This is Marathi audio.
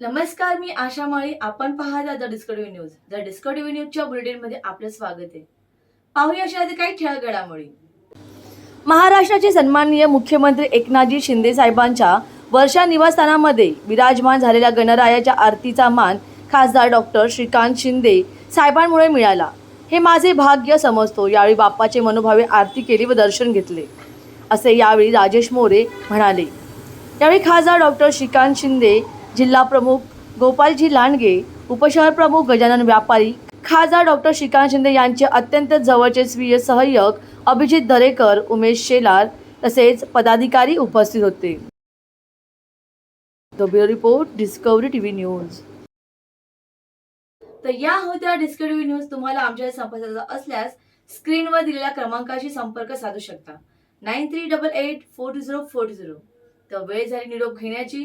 नमस्कार मी आशा माळी. आपण पाहता the Discovery news. The Discovery न्यूजच्या बुलेटिनमध्ये आपलं स्वागत आहे. पाहूया अशा काही ठळक घडामोडी महाराष्ट्राचे सन्माननीय मुख्यमंत्री एकनाथजी शिंदे साहेबांच्या वर्षा निवासस्थानामध्ये विराजमान झालेल्या गणरायाच्या आरतीचा मान खासदार डॉक्टर श्रीकांत शिंदे साहेबांमुळे मिळाला. हे माझे भाग्य समजतो. यावेळी बाप्पाचे मनोभावे आरती केली व दर्शन घेतले. असे यावेळी राजेश मोरे म्हणाले. यावेळी खासदार डॉक्टर श्रीकांत शिंदे जिल्हा प्रमुख गोपालजी लांडगे उपशहर प्रमुख गजानन व्यापारी खासदार डॉक्टर श्रीकांत शिंदे यांचे अत्यंत जवळचे स्वीय सहाय्यक अभिजित दरेकर उमेश शेलार तसेच पदाधिकारी उपस्थित होते. The bureau report Discovery TV news तर या होत्या डिस्कवरी न्यूज तुम्हाला आमच्या संपर्काचा असल्यास स्क्रीनवर दिलेल्या क्रमांकाशी संपर्क साधू शकता. Nine three double eight four two zero four zero. तर वेळ झाली निरोप घेण्याची.